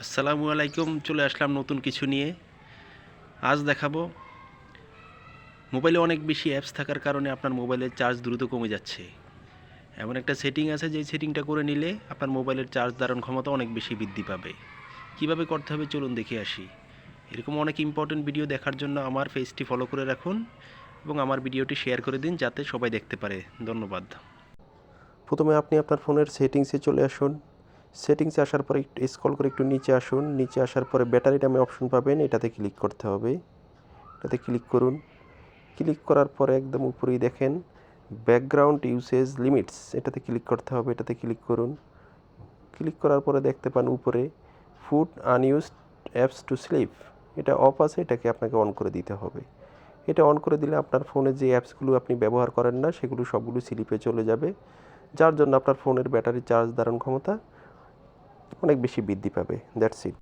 আসসালামু আলাইকুম, চলে আসলাম নতুন কিছু নিয়ে। আজ দেখাবো, মোবাইলে অনেক বেশি অ্যাপস থাকার কারণে আপনার মোবাইলের চার্জ দ্রুত কমে যাচ্ছে। এমন একটা সেটিং আছে, যেই সেটিংটা করে নিলে আপনার মোবাইলের চার্জ ধারণ ক্ষমতা অনেক বেশি বৃদ্ধি পাবে। কীভাবে করতে হবে চলুন দেখে আসি। এরকম অনেক ইম্পর্টেন্ট ভিডিও দেখার জন্য আমার পেজটি ফলো করে রাখুন এবং আমার ভিডিওটি শেয়ার করে দিন, যাতে সবাই দেখতে পারে। ধন্যবাদ। প্রথমে আপনি আপনার ফোনের সেটিংসে চলে আসুন। সেটিংসে আসার পরে একটু স্ক্রল করে একটু নিচে আসুন। নিচে আসার পরে ব্যাটারি নামে অপশন পাবেন। এটাতে ক্লিক করতে হবে। এটাতে ক্লিক করুন। ক্লিক করার পরে একদম উপরেই দেখেন ব্যাকগ্রাউন্ড ইউসেজ লিমিটস এটাতে ক্লিক করতে হবে। এটাতে ক্লিক করুন। ক্লিক করার পরে দেখতে পান উপরে put unused apps to sleep এটা অফ আছে, এটাকে আপনাকে অন করে দিতে হবে। এটা অন করে দিলে আপনার ফোনে যে অ্যাপসগুলো আপনি ব্যবহার করেন না, সেগুলো সবগুলো স্লিপে চলে যাবে। যার জন্য আপনার ফোনের ব্যাটারি চার্জ ধারণ ক্ষমতা অনেক বেশি বৃদ্ধি পাবে দ্যাটস ইট